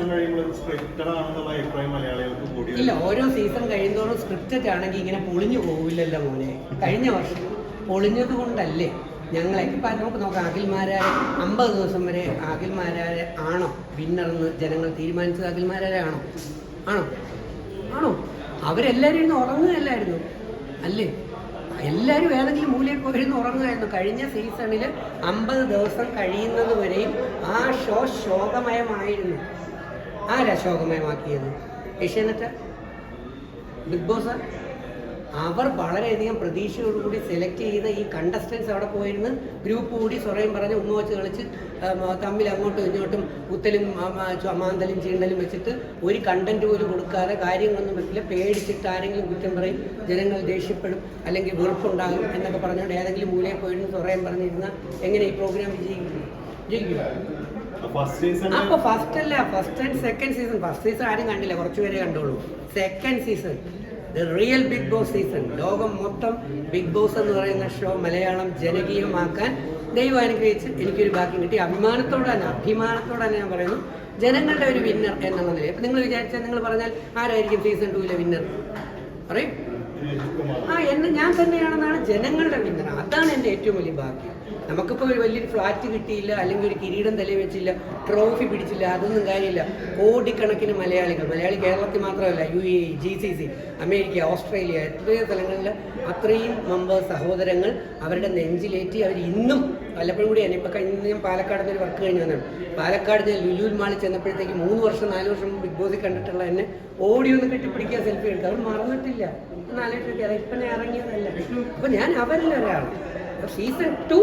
Season കഴിയുമ്പോൾ scripted ആണെന്നുള്ള അഭിപ്രായം മലയാളികൾക്ക് കൂടി ഇല്ല ഓരോ സീസൺ കഴിയുന്നതോറും സ്ക്രിപ്റ്റഡ് ആണെങ്കിൽ ഇങ്ങനെ പൊളിഞ്ഞു പോവില്ലല്ലോ മോനെ. കഴിഞ്ഞ വർഷം പൊളിഞ്ഞത് കൊണ്ടല്ലേ? ഞങ്ങളെ ഇപ്പം നമുക്ക് നോക്കാം അഖിൽമാരായ അമ്പത് ദിവസം വരെ അഖിൽമാരായ ആണോ വിന്നറെന്ന് ജനങ്ങൾ തീരുമാനിച്ചത്? അഖിൽമാരാരെ ആണോ? ആണോ? ആണോ? അവരെല്ലാവരും ഇരുന്ന് ഉറങ്ങുകയല്ലായിരുന്നു. അല്ലേ? എല്ലാവരും ഏതെങ്കിലും മൂലയിൽ പോയിരുന്ന് ഉറങ്ങുമായിരുന്നു കഴിഞ്ഞ സീസണിൽ അമ്പത് ദിവസം കഴിയുന്നത് വരെയും ആ ഷോ ശോകമയമായിരുന്നു. ആരാ ശോകമയമാക്കിയത്? ഏഷ്യാനെറ്റ ബിഗ് ബോസ്? അവർ വളരെയധികം പ്രതീക്ഷയോടുകൂടി സെലക്ട് ചെയ്ത ഈ കണ്ടസ്റ്റൻസ് അവിടെ പോയിരുന്ന് ഗ്രൂപ്പ് കൂടി സ്വറയും പറഞ്ഞ് ഉമ്മ വെച്ച് കളിച്ച് തമ്മിൽ അങ്ങോട്ടും ഇങ്ങോട്ടും കുത്തലും ചമാന്തലും ചീണ്ടലും വെച്ചിട്ട് ഒരു കണ്ടന്റ് പോലും കൊടുക്കാതെ കാര്യങ്ങളൊന്നും വെക്കില്ല. പേടിച്ചിട്ട് ആരെങ്കിലും കുറ്റം പറയും ജനങ്ങൾ ദേഷ്യപ്പെടും അല്ലെങ്കിൽ വെറുപ്പുണ്ടാകും എന്നൊക്കെ പറഞ്ഞുകൊണ്ട് ഏതെങ്കിലും മൂലയിൽ പോയിരുന്നു സ്വറയും പറഞ്ഞിരുന്ന എങ്ങനെ ഈ പ്രോഗ്രാം വിജയിക്കും? വിജയിക്കും ഫസ്റ്റ് സീസൺ അപ്പൊ ഫസ്റ്റ് അല്ല first and second season first season ആരും കണ്ടില്ല. കുറച്ചുപേരെ കണ്ടോളൂ second season the real Bigg Boss season ലോകം മൊത്തം ബിഗ് ബോസ് എന്ന് പറയുന്ന ഷോ മലയാളം ജനകീയമാക്കാൻ ദൈവം അനുഗ്രഹിച്ച് എനിക്കൊരു ഭാഗ്യം കിട്ടി. അഭിമാനത്തോടെ തന്നെ അഭിമാനത്തോടെ തന്നെ ഞാൻ പറയുന്നു. ജനങ്ങളുടെ ഒരു വിന്നർ എന്നുള്ള നിലയിൽ. അപ്പൊ നിങ്ങൾ വിചാരിച്ചാൽ നിങ്ങൾ പറഞ്ഞാൽ ആരായിരിക്കും സീസൺ ടൂവിലെ വിന്നർ പറയും. ആ എന്നെ ഞാൻ തന്നെയാണെന്നാണ് ജനങ്ങളുടെ പിന്തുണ. അതാണ് എന്റെ ഏറ്റവും വലിയ ഭാഗ്യം. നമുക്കിപ്പോൾ ഒരു വലിയൊരു ഫ്ലാറ്റ് കിട്ടിയില്ല അല്ലെങ്കിൽ ഒരു കിരീടം തലയിൽ വെച്ചില്ല ട്രോഫി പിടിച്ചില്ല അതൊന്നും കാര്യമില്ല. കോടിക്കണക്കിന് മലയാളികൾ മലയാളി കേരളത്തിൽ മാത്രമല്ല U A G C C America Australia എത്രയോ സ്ഥലങ്ങളിൽ അത്രയും മെമ്പേഴ്സ് സഹോദരങ്ങൾ അവരുടെ നെഞ്ചിലേറ്റി അവർ ഇന്നും വല്ലപ്പോഴും കൂടി ഇപ്പോൾ ഇപ്പം കഴിഞ്ഞ ഞാൻ പാലക്കാട് ഒരു വർക്ക് കഴിഞ്ഞ് വന്നാണ് പാലക്കാട് ഞാൻ ലുലൂൽ മാളിൽ ചെന്നപ്പോഴത്തേക്ക് മൂന്ന് വർഷം നാല് വർഷം ബിഗ് ബോസിൽ കണ്ടിട്ടുള്ള എന്നെ ഓടി ഒന്ന് കെട്ടിപ്പിടിക്കുക സെൽഫി എടുക്കുക. അവർ മറന്നിട്ടില്ല. നാലായിട്ട് ഇപ്പനെ ഇറങ്ങിയതല്ല. അപ്പൊ ഞാൻ അവരിൽ ഒരാളാണ്. Season two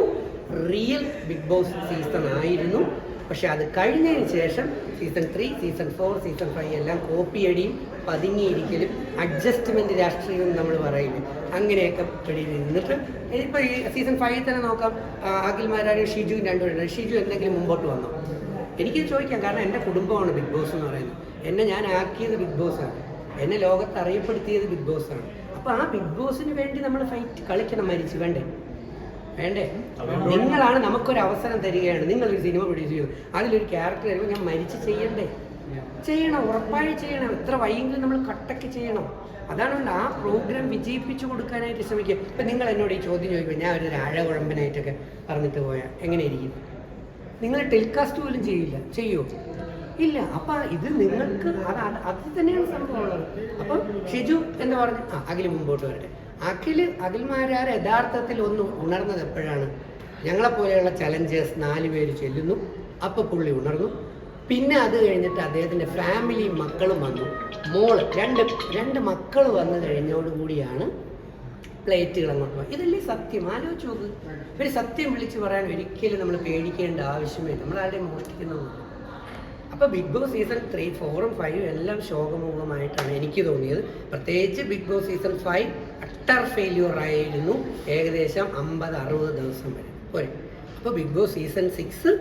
real Bigg Boss season ആയിരുന്നു. പക്ഷെ അത് കഴിഞ്ഞതിന് ശേഷം season three season four season five എല്ലാം കോപ്പി കോപ്പിയടിയും പതുങ്ങിയിരിക്കലും അഡ്ജസ്റ്റ്മെന്റ് രാഷ്ട്രീയം നമ്മൾ പറയുന്നു. അങ്ങനെയൊക്കെ പിടി നിന്നിട്ട് ഇപ്പൊ ഈ സീസൺ ഫൈവിൽ തന്നെ നോക്കാം. അഖിൽ മാരാരും ഷിജു രണ്ടുപേരും ഷിജു എന്തെങ്കിലും മുമ്പോട്ട് വന്നോ? എനിക്കിത് ചോദിക്കാം കാരണം എന്റെ കുടുംബമാണ് ബിഗ് ബോസ് എന്ന് പറയുന്നത്. എന്നെ ഞാൻ ആക്കിയത് ബിഗ് ബോസാണ് എന്നെ ലോകത്ത് അറിയപ്പെടുത്തിയത് ബിഗ് ബോസാണ് അപ്പോൾ ആ ബിഗ് ബോസിന് വേണ്ടി നമ്മൾ ഫൈറ്റ് കളിക്കണം മരിച്ച്. വേണ്ടേ? വേണ്ടേ? നിങ്ങളാണ് നമുക്കൊരു അവസരം തരികയാണ്. നിങ്ങളൊരു സിനിമ പ്രൊഡ്യൂസ് ചെയ്തു അതിലൊരു ക്യാരക്ടർ വരുമ്പോൾ ഞാൻ മരിച്ച് ചെയ്യണ്ടേ? ചെയ്യണം ഉറപ്പായി ചെയ്യണം. എത്ര വൈകിയെങ്കിലും നമ്മൾ കട്ടക്ക് ചെയ്യണം. അതാണ് ആ പ്രോഗ്രാം വിജയിപ്പിച്ചു കൊടുക്കാനായിട്ട് ശ്രമിക്കുക. ഇപ്പം നിങ്ങൾ എന്നോട് ഈ ചോദ്യം ചോദിക്കുമ്പോൾ ഞാൻ ഒരു ആഴകുഴമ്പനായിട്ടൊക്കെ പറഞ്ഞിട്ട് പോയാൽ എങ്ങനെയിരിക്കും നിങ്ങൾ ടെലികാസ്റ്റ് പോലും ചെയ്യില്ല. ചെയ്യോ? ഇല്ല. അപ്പൊ ഇത് നിങ്ങൾക്ക് അത് അത് തന്നെയാണ് സംഭവം ഉള്ളത്. അപ്പം ഷിജു എന്ന് പറഞ്ഞ ആ അഖിൽ മുമ്പോട്ട് വരട്ടെ. അഖിൽ അഖിൽമാരാർ യഥാർത്ഥത്തിൽ ഒന്ന് ഉണർന്നത് എപ്പോഴാണ്? ഞങ്ങളെ പോലെയുള്ള ചലഞ്ചേഴ്സ് നാല് പേര് ചെല്ലുന്നു. അപ്പൊ പുള്ളി ഉണർന്നു. പിന്നെ അത് കഴിഞ്ഞിട്ട് അദ്ദേഹത്തിന്റെ ഫാമിലിയും മക്കളും വന്നു. മോൾ രണ്ട് രണ്ട് മക്കൾ വന്നു കഴിഞ്ഞോടുകൂടിയാണ് പ്ലേറ്റുകൾ അങ്ങോട്ട് പോകും ഇതല്ലേ സത്യം? ആലോചിച്ച് നോക്ക്. ഒരു സത്യം വിളിച്ചു പറയാൻ ഒരിക്കലും നമ്മൾ പേടിക്കേണ്ട ആവശ്യമില്ല നമ്മൾ ആരുടെയും മോഷ്ടിക്കുന്നൊന്നുമില്ല അപ്പോൾ ബിഗ് ബോസ് സീസൺ ത്രീ ഫോറും ഫൈവും എല്ലാം ശോകമൂഹമായിട്ടാണ് എനിക്ക് തോന്നിയത്. പ്രത്യേകിച്ച് Bigg Boss season five utter failure ആയിരുന്നു. ഏകദേശം അമ്പത് അറുപത് ദിവസം വരെ. പോരെ. അപ്പോൾ ബിഗ് ബോസ് സീസൺ സിക്സ്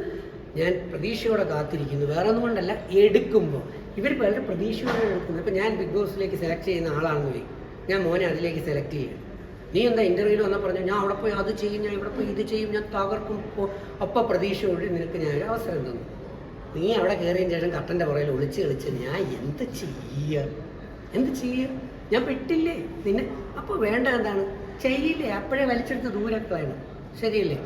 ഞാൻ പ്രതീക്ഷയോടെ കാത്തിരിക്കുന്നു. വേറെ ഒന്നും കൊണ്ടല്ല എടുക്കുമ്പോൾ ഇവർ വളരെ പ്രതീക്ഷയോടെ എടുക്കുന്നു അപ്പോൾ ഞാൻ ബിഗ് ബോസിലേക്ക് സെലക്ട് ചെയ്യുന്ന ആളാണെന്ന് ഞാൻ മോനെ അതിലേക്ക് സെലക്ട് ചെയ്യും നീ എന്താ ഇന്റർവ്യൂവിൽ വന്നാൽ പറഞ്ഞു ഞാൻ അവിടെ പോയി അത് ചെയ്യും ഞാൻ ഇവിടെ പോയി ഇത് ചെയ്യും ഞാൻ തകർക്കും അപ്പം ഒപ്പം പ്രതീക്ഷയോടെ നിനക്ക് ഞാൻ ഒരു അവസരം തന്നു. നീ അവിടെ കയറിയതിന് ശേഷം കട്ടന്റെ പുറകിൽ ഒളിച്ച് കളിച്ച് ഞാൻ എന്ത് ചെയ്യുക എന്ത് ചെയ്യുക ഞാൻ പെട്ടില്ലേ? നിന്നെ അപ്പോൾ വേണ്ട എന്താണ്? ചെയ്യില്ലേ? അപ്പോഴേ വലിച്ചെടുത്ത് ദൂരെ കളയണം. ശരിയല്ലേ?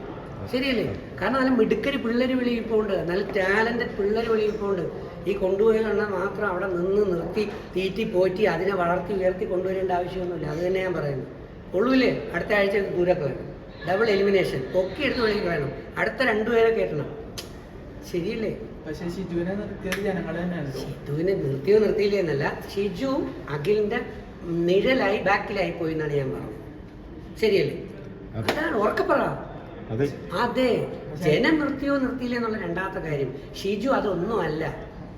ശരിയല്ലേ? കാരണം നല്ല മിടുക്കരി പിള്ളേർ വെളിയിൽ പോകുന്നുണ്ട് നല്ല ടാലന്റഡ് പിള്ളേർ വെളിയിൽ പോകുന്നുണ്ട് ഈ കൊണ്ടുപോയാലുള്ള മാത്രം അവിടെ നിന്ന് നിർത്തി തീറ്റി പോറ്റി അതിനെ വളർത്തി ഉയർത്തി കൊണ്ടുവരേണ്ട ആവശ്യമൊന്നുമില്ല. അത് തന്നെ ഞാൻ പറയുന്നു കൊള്ളൂലേ അടുത്ത ആഴ്ച ദൂരൊക്കെ വേണം ഡബിൾ എലിമിനേഷൻ പൊക്കി എടുത്ത് വേണമെങ്കിൽ വേണം അടുത്ത രണ്ടുപേരെ കയറ്റണം ശരിയല്ലേ? പക്ഷെ ഷിജുവിനെ നിർത്തിയത് ജനങ്ങൾ തന്നെയാണ് ഷിജുവിനെ നിർത്തിയോ നിർത്തിയില്ലേ എന്നല്ല. ഷിജു അഖിലിന്റെ നിഴലായി ബാക്കിലായി പോയി എന്നാണ് ഞാൻ പറഞ്ഞത്. ശരിയല്ലേ? അതെ. അതാണ് ഉറക്കപ്പറ അതെ. അതെ. ജനം നിർത്തിയോ നിർത്തിയില്ലേ എന്നുള്ള രണ്ടാമത്തെ കാര്യം. ഷിജു അതൊന്നും അല്ല.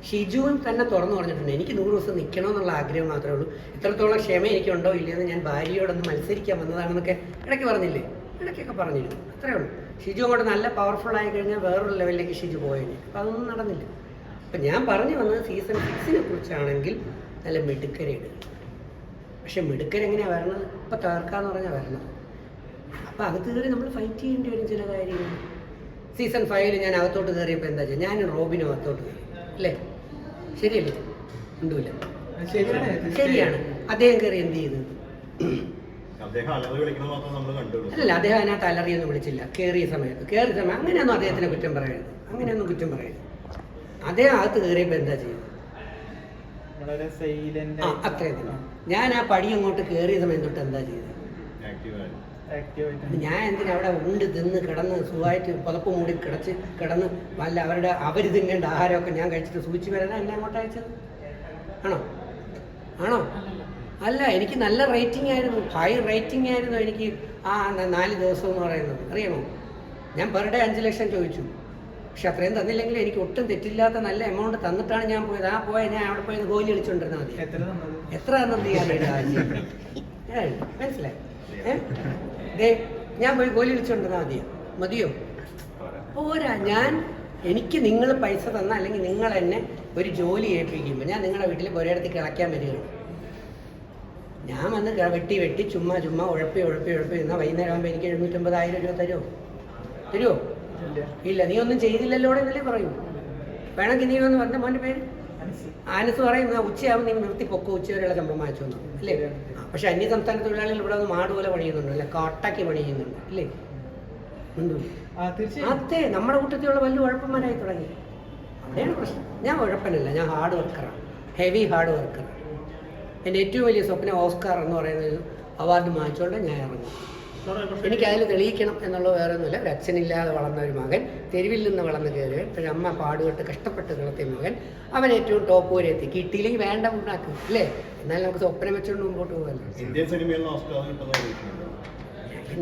ഷിജുവും തന്നെ തുറന്നു പറഞ്ഞിട്ടുണ്ട്. എനിക്ക് നൂറ് ദിവസം നിൽക്കണം എന്നുള്ള ആഗ്രഹം മാത്രമേ ഉള്ളൂ. ഇത്രത്തോളം ക്ഷമ എനിക്കുണ്ടോ ഇല്ലയെന്ന് ഞാൻ ഭാര്യയോടൊന്ന് മത്സരിക്കാൻ വന്നതാണെന്നൊക്കെ ഇടയ്ക്ക് പറഞ്ഞില്ലേ? ഇടയ്ക്കൊക്കെ പറഞ്ഞിരുന്നു. അത്രേ ഉള്ളൂ. ഷിജു അങ്ങോട്ട് നല്ല പവർഫുൾ ആയി കഴിഞ്ഞാൽ വേറൊരു ലെവലിലേക്ക് ഷിജു പോയേനെ. അപ്പം അതൊന്നും നടന്നില്ല. അപ്പം ഞാൻ പറഞ്ഞു വന്നത് സീസൺ സിക്സിനെ കുറിച്ചാണെങ്കിൽ നല്ല മിടുക്കരയിടുക പക്ഷെ മിടുക്കരെങ്ങനെയാണ് വരണത്? ഇപ്പം തകർക്കാന്ന് പറഞ്ഞാൽ വരണത് അപ്പം അകത്ത് കയറി നമ്മൾ ഫൈറ്റ് ചെയ്യേണ്ടി വരും ചില കാര്യങ്ങൾ. സീസൺ ഫൈവിൽ ഞാൻ അകത്തോട്ട് കയറിയപ്പോൾ എന്താ വെച്ചാൽ ഞാൻ റോബിനും അകത്തോട്ട് കയറി. അല്ലേ? ശരിയല്ലേ? ഉണ്ടല്ല ശരിയാണ്. അദ്ദേഹം കയറി എന്ത് ചെയ്തു? അല്ല അദ്ദേഹം അതിനകത്ത് അലറിയൊന്നും വിളിച്ചില്ല. കയറിയ സമയത്ത്. കയറിയ സമയം അങ്ങനെയൊന്നും അദ്ദേഹത്തിനെ കുറ്റം പറയരുത്. അങ്ങനെയൊന്നും കുറ്റം പറയരുത്. അദ്ദേഹം അകത്ത് കയറിയപ്പോൾ എന്താ ആ അത്രയും ഞാൻ ആ പടി അങ്ങോട്ട് കയറിയ സമയം തൊട്ട് എന്താ ചെയ്തത്? ഞാൻ എന്തിനാ അവിടെ ഉണ്ട് തിന്ന് കിടന്ന് സുഖമായിട്ട് പുതപ്പ് മൂടി കിടച്ച് കിടന്ന് വല്ല അവരുടെ അവർ തിന്നേണ്ട ആഹാരമൊക്കെ ഞാൻ കഴിച്ചിട്ട് സൂചിച്ച് വരാനാ എന്നെ അങ്ങോട്ട് അയച്ചത്? ആണോ? ആണോ? അല്ല എനിക്ക് നല്ല റേറ്റിംഗ് ആയിരുന്നു. ഹൈ റേറ്റിംഗ് ആയിരുന്നു എനിക്ക് ആ നാല് ദിവസം എന്ന് പറയുന്നത്. അറിയാമോ? ഞാൻ പെർ ഡേ അഞ്ച് ലക്ഷം ചോദിച്ചു. പക്ഷെ അത്രയും തന്നില്ലെങ്കിൽ എനിക്ക് ഒട്ടും തെറ്റില്ലാത്ത നല്ല എമൗണ്ട് തന്നിട്ടാണ് ഞാൻ പോയത്. ആ പോയ ഞാൻ അവിടെ പോയത് ഗോലി കളിച്ചുകൊണ്ടിരുന്നാൽ മതി. എത്ര തന്നത്? മനസ്സിലായി. ഏ? ദേ ഞാൻ പോയി ഗോലി വിളിച്ചോണ്ടതാ മതിയോ മതിയോ? പോരാ. ഞാൻ എനിക്ക് നിങ്ങൾ പൈസ തന്ന അല്ലെങ്കിൽ നിങ്ങൾ എന്നെ ഒരു ജോലി ഏൽപ്പിക്കുമ്പോൾ ഞാൻ നിങ്ങളുടെ വീട്ടിൽ ഒരിടത്ത് കിളയ്ക്കാൻ വരികയാണ്. ഞാൻ വന്ന് വെട്ടി വെട്ടി ചുമ്മാ ചുമ്മാ ഉഴപ്പി ഉഴപ്പി ഉഴപ്പി എന്നാൽ വൈകുന്നേരം ആകുമ്പോൾ എനിക്ക് എഴുന്നൂറ്റമ്പതായിരം രൂപ തരുമോ തരുമോ ഇല്ല. നീ ഒന്നും ചെയ്തില്ലല്ലോ എന്നല്ലേ പറയൂ? വേണമെങ്കിൽ നീ ഒന്ന് പറഞ്ഞ മോന്റെ പേര്? ആനസ് പറയുന്നത് "ആ, ഉച്ചയാവും നീ നിർത്തി പൊക്കോ ഉച്ചവരെയുള്ള ശമ്പളം വാങ്ങിച്ചു തന്നു അല്ലേ? പക്ഷെ അന്യ സംസ്ഥാന തൊഴിലാളികൾ ഇവിടെ ഒന്ന് മാട് പോലെ പണിയുന്നുണ്ട് അല്ലെ? കാട്ടാക്കി പണിയുന്നുണ്ട് അല്ലേ? അതെ നമ്മുടെ കൂട്ടത്തിലുള്ള വലിയ ഉഴപ്പന്മാരായി തുടങ്ങി. അവിടെയാണ് പ്രശ്നം. ഞാൻ ഉഴപ്പനല്ല ഞാൻ ഹാർഡ് വർക്കറാണ് ഹെവി ഹാർഡ് വർക്കറാണ് എന്റെ ഏറ്റവും വലിയ സ്വപ്നം ഓസ്കാർ എന്ന് പറയുന്ന ഒരു അവാർഡ് വാങ്ങിച്ചുകൊണ്ട് ഞാൻ ഇറങ്ങി. എനിക്ക് അതിൽ തെളിയിക്കണം എന്നുള്ളത് വേറെ ഒന്നുമില്ല ഒരു അച്ഛനില്ലാതെ വളർന്ന ഒരു മകൻ തെരുവിൽ നിന്ന് വളർന്ന് കയറി പക്ഷേ അമ്മ പാടുപെട്ട് കഷ്ടപ്പെട്ട് കിളത്തിയ മകൻ അവൻ ഏറ്റവും ടോപ്പ് വരെ എത്തി. കിട്ടിയില്ലെങ്കിൽ വേണ്ട ഉണ്ടാക്കും അല്ലേ? എന്നാലും നമുക്ക് സ്വപ്നം വെച്ചുകൊണ്ട് മുമ്പോട്ട് പോകാമല്ലോ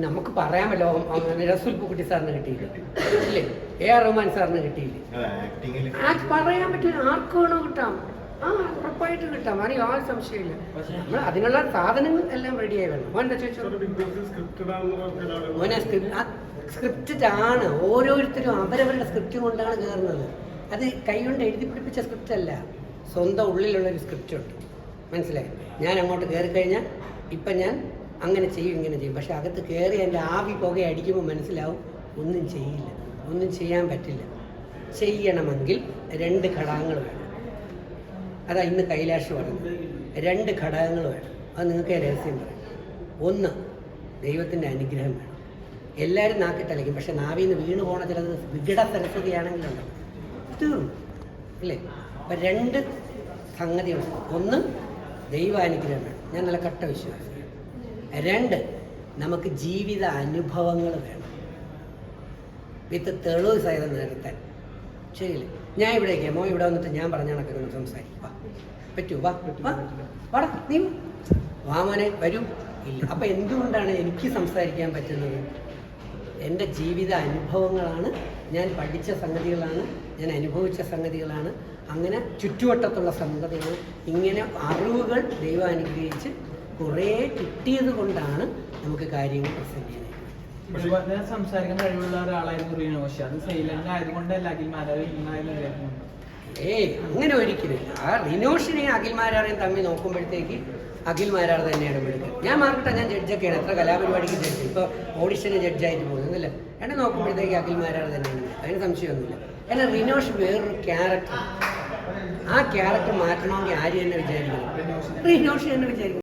നമുക്ക് പറയാമല്ലോ റസൂൽ പൂക്കുട്ടി സാറിന് കിട്ടിയില്ല. ഇല്ലേ എ ആർ റഹ്മാൻ സാറിന് കിട്ടിയില്ലേ. പറയാൻ പറ്റില്ല. ആർക്ക് വേണോ കിട്ടാം ആ ഉറപ്പായിട്ട് കിട്ടാം. അറിയോ ആ സംശയമില്ല നമ്മൾ അതിനുള്ള സാധനങ്ങൾ എല്ലാം റെഡിയായി വേണം. മോൻ എന്താ ചോദിച്ചോ? മോനെ സ്ക്രിപ്റ്റഡ് ആണ് ഓരോരുത്തരും അവരവരുടെ സ്ക്രിപ്റ്റ് കൊണ്ടാണ് കയറുന്നത് അത് കൈകൊണ്ട് എഴുതി പിടിപ്പിച്ച സ്ക്രിപ്റ്റ് അല്ല. സ്വന്തം ഉള്ളിലുള്ള ഒരു സ്ക്രിപ്റ്റ് ഉണ്ട്. മനസ്സിലായി? ഞാൻ അങ്ങോട്ട് കയറി കഴിഞ്ഞാൽ ഇപ്പം ഞാൻ അങ്ങനെ ചെയ്യും ഇങ്ങനെ ചെയ്യും. പക്ഷെ അകത്ത് കയറി എന്റെ ആവി പുക അടിക്കുമ്പോൾ മനസ്സിലാവും ഒന്നും ചെയ്യില്ല. ഒന്നും ചെയ്യാൻ പറ്റില്ല. ചെയ്യണമെങ്കിൽ രണ്ട് ഘടകങ്ങൾ വേണം. അതാ ഇന്ന് കൈലാഷ് പറഞ്ഞത്. രണ്ട് ഘടകങ്ങൾ വേണം. അത് നിങ്ങൾക്ക് രഹസ്യം പറയാം. ഒന്ന് ദൈവത്തിന്റെ അനുഗ്രഹം വേണം. എല്ലാവരും നാക്കിട്ടലയ്ക്കും. പക്ഷെ നാവിൽ നിന്ന് വീണ് പോണ ചിലത് വികട സരസ്വതിയാണെങ്കിലുണ്ടോ? തീർന്നു. അല്ലേ? അപ്പം രണ്ട് സംഗതികളുണ്ട് ഒന്ന് ദൈവാനുഗ്രഹം വേണം. ഞാൻ നല്ല കട്ട വിശ്വാസം രണ്ട് നമുക്ക് ജീവിത അനുഭവങ്ങൾ വേണം. വിത്ത് തെളിവ് സഹിതം നിരത്താൻ ശരിയല്ലേ? ഞാൻ ഇവിടേക്ക് മോ ഇവിടെ വന്നിട്ട് ഞാൻ പറഞ്ഞ കണക്കൊക്കെ ഒന്ന് സംസാരിക്കും. വാ. പറ്റൂ വാ. വാ. വാടാ നീ വാ. വാ വരൂ. ഇല്ല. അപ്പം എന്തുകൊണ്ടാണ് എനിക്ക് സംസാരിക്കാൻ പറ്റുന്നത്? എന്റെ ജീവിത അനുഭവങ്ങളാണ് ഞാൻ പഠിച്ച സംഗതികളാണ് ഞാൻ അനുഭവിച്ച സംഗതികളാണ് അങ്ങനെ ചുറ്റുവട്ടത്തുള്ള സംഗതികൾ ഇങ്ങനെ അറിവുകൾ ദൈവം അനുഗ്രഹിച്ച് കുറേ കിട്ടിയത് കൊണ്ടാണ് നമുക്ക് കാര്യങ്ങൾ പ്രസന്റ് പറ്റുന്നത് ഇതുപോലെ സംസാരിക്കാൻ കഴിവുള്ള ഒരാളായിരുന്നു റീനോ. പക്ഷെ അത് സൈലന്റ് ആയതുകൊണ്ടല്ല അഖിൽ മാരാവ് ഇന്നായാലും കേൾക്കുന്നുണ്ട് ഏയ് അങ്ങനെ ഒരിക്കലും ആ റിനോഷിനെയും അഖിൽമാരാറേയും തമ്മിൽ നോക്കുമ്പോഴത്തേക്ക് അഖിൽമാരാർ തന്നെയാണ് വിളിക്കുന്നത് ഞാൻ മാർക്കട്ടെ ഞാൻ ജഡ്ജൊക്കെയാണ്. എത്ര കലാപരിപാടിക്ക് ജഡ്ജ്. ഇപ്പോൾ ഓഡിഷന് ജഡ്ജായിട്ട് പോകുന്നില്ല എന്നെ നോക്കുമ്പോഴത്തേക്ക് അഖിൽമാരാർ തന്നെയാണ്. അതിന് സംശയമൊന്നുമില്ല. എന്നാൽ റിനോഷ് വേറൊരു ക്യാരക്ടർ ആ ക്യാരക്ടർ മാറ്റണമെങ്കിൽ ആര് തന്നെ വിചാരിക്കണം? റിനോഷ് തന്നെ വിചാരിക്കണം.